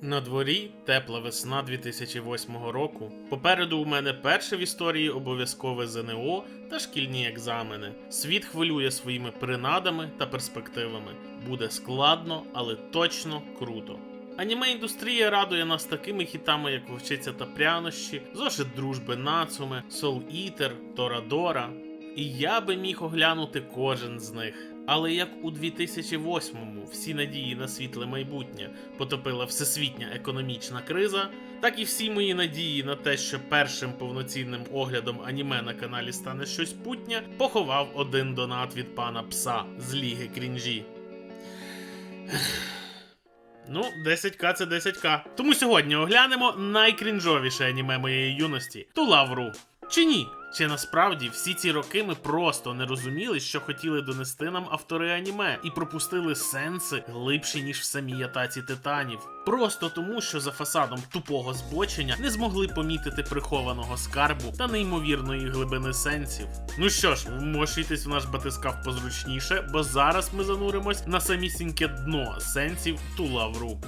На дворі тепла весна 2008 року. Попереду у мене перше в історії обов'язкове ЗНО та шкільні екзамени. Світ хвилює своїми принадами та перспективами. Буде складно, але точно круто. Аніме індустрія радує нас такими хітами, як Вовчиця та прянощі, зошит дружби Нацуме, Soul Eater, Торадора. І я би міг оглянути кожен з них. Але як у 2008-му всі надії на світле майбутнє потопила всесвітня економічна криза, так і всі мої надії на те, що першим повноцінним оглядом аніме на каналі стане щось путнє, поховав один донат від пана пса з ліги крінжі. Ну, 10к це 10к. Тому сьогодні оглянемо найкрінжовіше аніме моєї юності Тулавру. Чи ні? Чи насправді всі ці роки ми просто не розуміли, що хотіли донести нам автори аніме, і пропустили сенси глибші, ніж в самій атаці титанів. Просто тому, що за фасадом тупого збочення не змогли помітити прихованого скарбу та неймовірної глибини сенсів. Ну що ж, вмощуйтесь в наш батискаф позручніше, бо зараз ми зануримось на самісіньке дно сенсів Тулавру.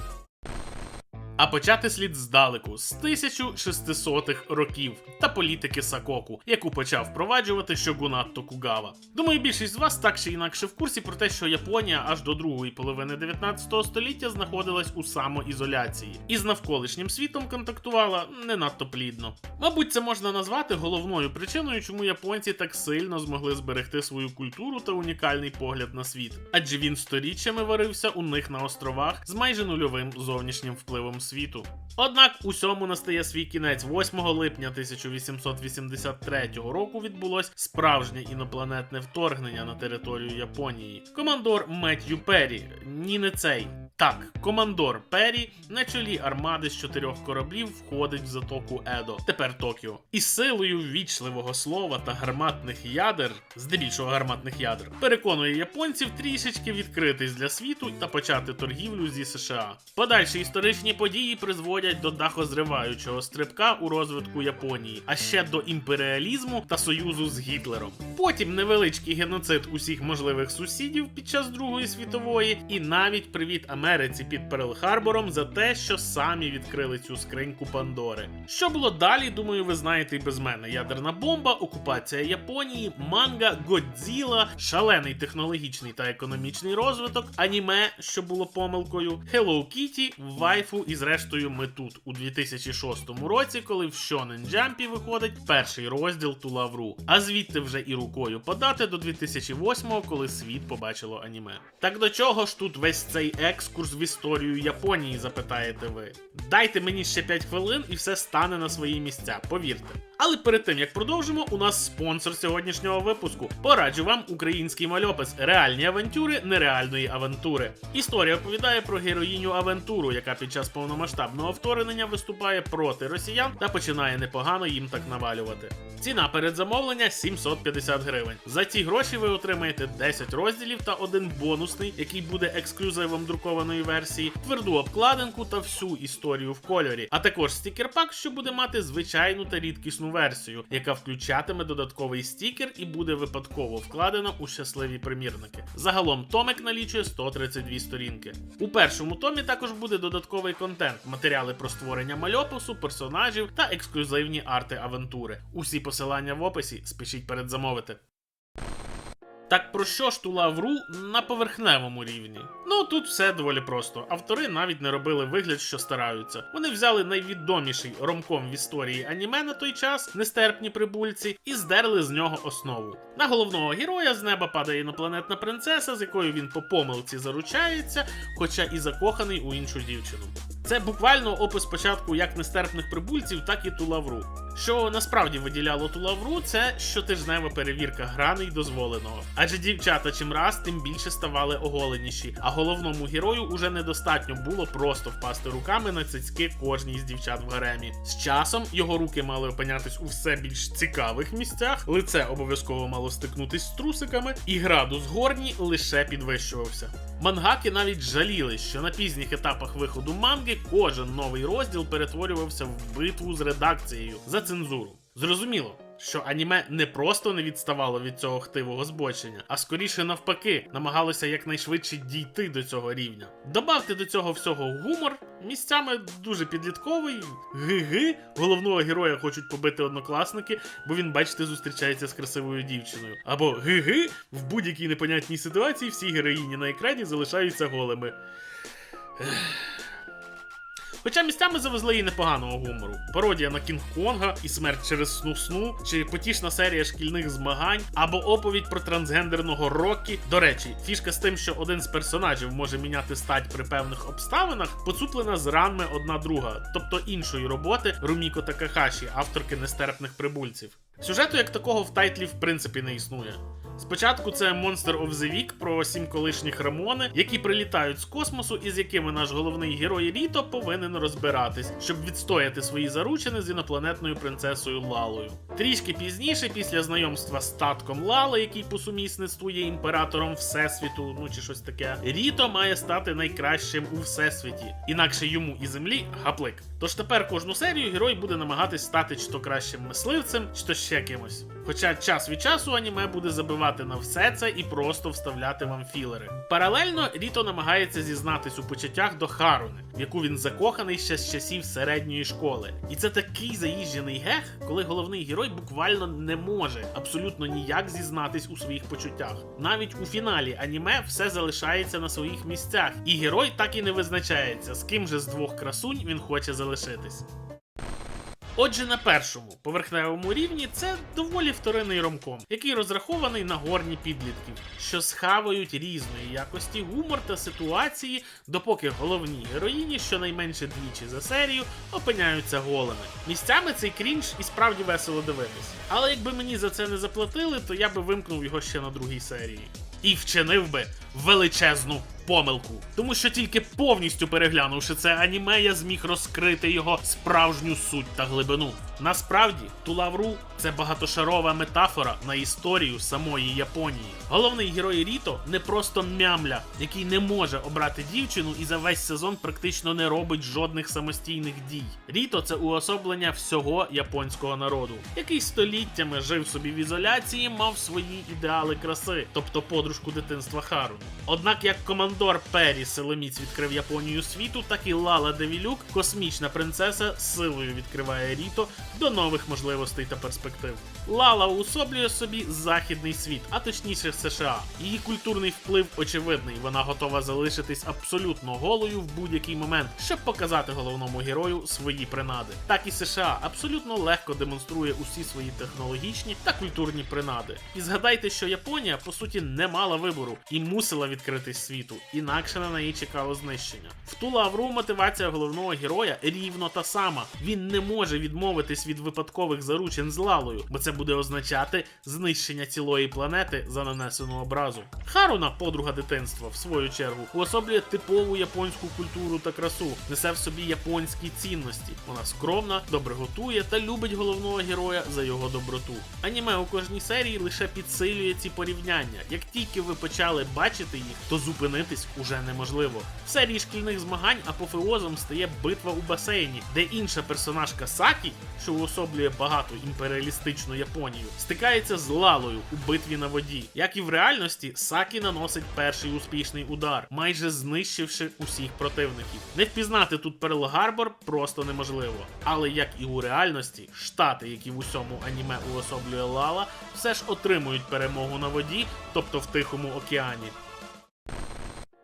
А почати слід здалеку з 1600-х років та політики Сакоку, яку почав впроваджувати Шогунат Токугава. Думаю, більшість з вас так чи інакше в курсі про те, що Японія аж до другої половини 19 століття знаходилась у самоізоляції і з навколишнім світом контактувала не надто плідно. Мабуть, це можна назвати головною причиною, чому японці так сильно змогли зберегти свою культуру та унікальний погляд на світ, адже він сторіччями варився у них на островах з майже нульовим зовнішнім впливом світу. Однак усьому настає свій кінець 8 липня 1883 року відбулось справжнє інопланетне вторгнення на територію Японії. Командор Меттью Перрі, ні не цей. Так, командор Перрі на чолі армади з чотирьох кораблів входить в затоку Едо, тепер Токіо. І силою ввічливого слова та гарматних ядер, здебільшого гарматних ядер, переконує японців трішечки відкритись для світу та почати торгівлю зі США. Подальші історичні події призводять до дахозриваючого стрибка у розвитку Японії, а ще до імперіалізму та союзу з Гітлером. Потім невеличкий геноцид усіх можливих сусідів під час Другої світової, і навіть привіт Америці під Перл-Харбором за те, що самі відкрили цю скриньку Пандори. Що було далі, думаю, ви знаєте і без мене: ядерна бомба, окупація Японії, манга, Годзіла, шалений технологічний та економічний розвиток, аніме, що було помилкою, Hello Kitty, вайфу і зрештою ми тут у 2006 році, коли в Shonen Jump виходить перший розділ Тулавру, а звідти вже і рукою подати до 2008-го, коли світ побачило аніме. Так до чого ж тут весь цей екскурс в історію Японії, запитаєте ви? Дайте мені ще 5 хвилин і все стане на свої місця, повірте. Але перед тим як продовжимо, у нас спонсор сьогоднішнього випуску. Пораджу вам український мальопис реальні авантюри нереальної авантури. Історія оповідає про героїню Авентуру, яка під час повномасштабного вторгнення виступає проти росіян та починає непогано їм так навалювати. Ціна передзамовлення 750 гривень. За ці гроші ви отримаєте 10 розділів та один бонусний, який буде ексклюзивом друкованої версії, тверду обкладинку та всю історію в кольорі, а також стікер-пак, що буде мати звичайну та рідкісну версію, яка включатиме додатковий стікер і буде випадково вкладена у щасливі примірники. Загалом томик налічує 132 сторінки. У першому томі також буде додатковий контент, матеріали про створення мальопису, персонажів та ексклюзивні арти авантури. Усі посилання в описі, спішіть передзамовити. Так про що ж Тулавру на поверхневому рівні? Ну тут все доволі просто. Автори навіть не робили вигляд, що стараються. Вони взяли найвідоміший ромком в історії аніме на той час, нестерпні прибульці, і здерли з нього основу. На головного героя з неба падає інопланетна принцеса, з якою він по помилці заручається, хоча і закоханий у іншу дівчину. Це буквально опис початку як нестерпних прибульців, так і Тулавру. Що насправді виділяло Тулавру, це щотижнева перевірка граней дозволеного. Адже дівчата чим раз, тим більше ставали оголеніші, а головному герою уже недостатньо було просто впасти руками на цицьки кожній з дівчат в гаремі. З часом його руки мали опинятись у все більш цікавих місцях, лице обов'язково мало стикнутись з трусиками, і градус горні лише підвищувався. Мангаки навіть жаліли, що на пізніх етапах виходу манги кожен новий розділ перетворювався в битву з редакцією за цензуру. Зрозуміло, що аніме не просто не відставало від цього хтивого збочення, а скоріше навпаки, намагалося якнайшвидше дійти до цього рівня. Добавте до цього всього гумор, місцями дуже підлітковий, ги-ги. Головного героя хочуть побити однокласники, бо він, бачите, зустрічається з красивою дівчиною. Або ги-ги, в будь-якій непонятній ситуації всі героїні на екрані залишаються голими. Хоча місцями завезли і непоганого гумору. Пародія на Кінг-Конга і смерть через сну-сну, чи потішна серія шкільних змагань, або оповідь про трансгендерного Рокі. До речі, фішка з тим, що один з персонажів може міняти стать при певних обставинах, поцуплена з ранми одна друга, тобто іншої роботи Руміко Такахаші, авторки нестерпних прибульців. Сюжету як такого в тайтлі в принципі не існує. Спочатку це Monster of the Week про сім колишніх Рамони, які прилітають з космосу і з якими наш головний герой Ріто повинен розбиратись, щоб відстояти свої заручини з інопланетною принцесою Лалою. Трішки пізніше, після знайомства з татком Лали, який по сумісництву є імператором Всесвіту, ну чи щось таке, Ріто має стати найкращим у всесвіті, інакше йому і землі гаплик. Тож тепер кожну серію герой буде намагатись стати чи то кращим мисливцем, чи то ще кимось. Хоча час від часу аніме буде забивати на все це і просто вставляти вам філери. Паралельно Ріто намагається зізнатись у почуттях до Харуни, в яку він закоханий ще з часів середньої школи. І це такий заїжджений гех, коли головний герой буквально не може абсолютно ніяк зізнатись у своїх почуттях. Навіть у фіналі аніме все залишається на своїх місцях, і герой так і не визначається, з ким же з двох красунь він хоче залишитись. Отже, на першому поверхневому рівні це доволі вторинний ромком, який розрахований на горні підлітків, що схавають різної якості гумор та ситуації, допоки головні героїні щонайменше двічі за серію опиняються голими. Місцями цей крінж і справді весело дивитись. Але якби мені за це не заплатили, то я би вимкнув його ще на другій серії. І вчинив би величезну помилку. Тому що тільки повністю переглянувши це аніме, я зміг розкрити його справжню суть та глибину. Насправді, Тулавру це багатошарова метафора на історію самої Японії. Головний герой Ріто не просто мямля, який не може обрати дівчину і за весь сезон практично не робить жодних самостійних дій. Ріто це уособлення всього японського народу, який століттями жив собі в ізоляції, мав свої ідеали краси, тобто подружку дитинства Харуну. Однак як командор Пері Силоміць відкрив Японію світу, так і Лала Девілюк, космічна принцеса, силою відкриває Ріто до нових можливостей та перспектив. Лала уособлює собі західний світ, а точніше США. Її культурний вплив очевидний. Вона готова залишитись абсолютно голою в будь-який момент, щоб показати головному герою свої принади. Так і США абсолютно легко демонструє усі свої технологічні та культурні принади. І згадайте, що Японія по суті не мала вибору і мусила відкритись світу, інакше на неї чекало знищення. В ту лавру мотивація головного героя рівно та сама. Він не може відмовитись від випадкових заручин з лалою, бо це буде означати знищення цілої планети за нанесену образу. Харуна, подруга дитинства, в свою чергу, уособлює типову японську культуру та красу, несе в собі японські цінності. Вона скромна, добре готує та любить головного героя за його доброту. Аніме у кожній серії лише підсилює ці порівняння. Як тільки ви почали бачити їх, то зупинитись уже неможливо. В серії шкільних змагань апофеозом стає битва у басейні, де інша персонажка Сакі, що уособлює багату імперіалістичну Японію, стикається з Лалою у битві на воді. Як і в реальності, Сакі наносить перший успішний удар, майже знищивши усіх противників. Не впізнати тут Перл Гарбор просто неможливо. Але як і у реальності, штати, які в усьому аніме уособлює Лала, все ж отримують перемогу на воді, тобто в Тихому океані.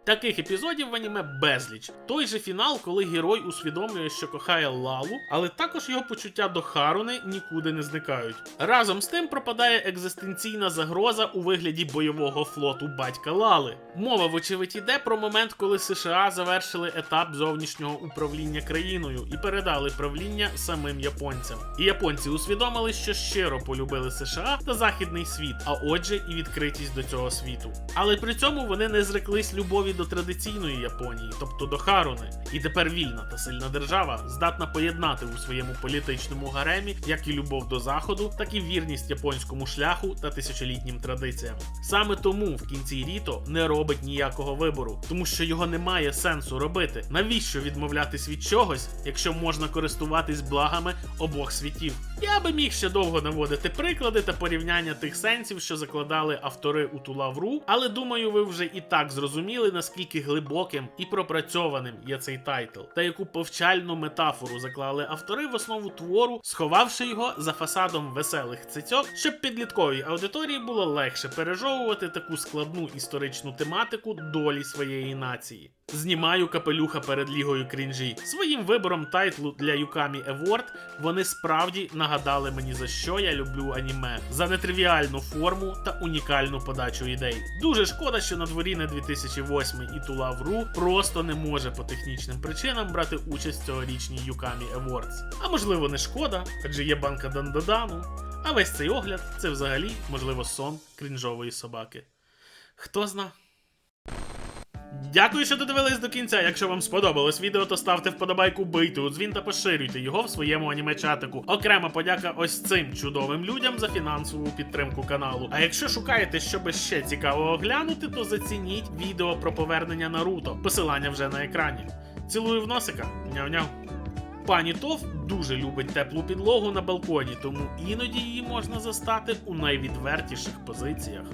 Таких епізодів в аніме безліч. Той же фінал, коли герой усвідомлює, що кохає Лалу, але також його почуття до Харуни нікуди не зникають. Разом з тим пропадає екзистенційна загроза у вигляді бойового флоту батька Лали. Мова, вочевидь, іде про момент, коли США завершили етап зовнішнього управління країною і передали правління самим японцям. І японці усвідомили, що щиро полюбили США та західний світ, а отже, і відкритість до цього світу. Але при цьому вони не зреклись любові до традиційної Японії, тобто до Харуни. І тепер вільна та сильна держава здатна поєднати у своєму політичному гаремі як і любов до заходу, так і вірність японському шляху та тисячолітнім традиціям. Саме тому в кінці Ріто не робить ніякого вибору, тому що його немає сенсу робити. Навіщо відмовлятись від чогось, якщо можна користуватись благами обох світів? Я би міг ще довго наводити приклади та порівняння тих сенсів, що закладали автори у Тулавру, але думаю, ви вже і так зрозуміли, наскільки глибоким і пропрацьованим є цей тайтл, та яку повчальну метафору заклали автори в основу твору, сховавши його за фасадом веселих цицьок, щоб підлітковій аудиторії було легше пережовувати таку складну історичну тематику долі своєї нації. Знімаю капелюха перед лігою крінжі. Своїм вибором тайтлу для Юкамі Award вони справді нагадали мені за що я люблю аніме за нетривіальну форму та унікальну подачу ідей. Дуже шкода, що на дворі не 2008 і Тулавру просто не може по технічним причинам брати участь в цьогорічній Юкамі Awards. А можливо, не шкода, адже є банка Дандадану. А весь цей огляд це взагалі, можливо, сон крінжової собаки. Хто зна? Дякую, що додивились до кінця. Якщо вам сподобалось відео, то ставте вподобайку, бийте у дзвін та поширюйте його в своєму аніме-чатику. Окрема подяка ось цим чудовим людям за фінансову підтримку каналу. А якщо шукаєте, що ще цікавого оглянути, то зацініть відео про повернення Наруто. Посилання вже на екрані. Цілую в носика. Няв-няв. Пані Тов дуже любить теплу підлогу на балконі, тому іноді її можна застати у найвідвертіших позиціях.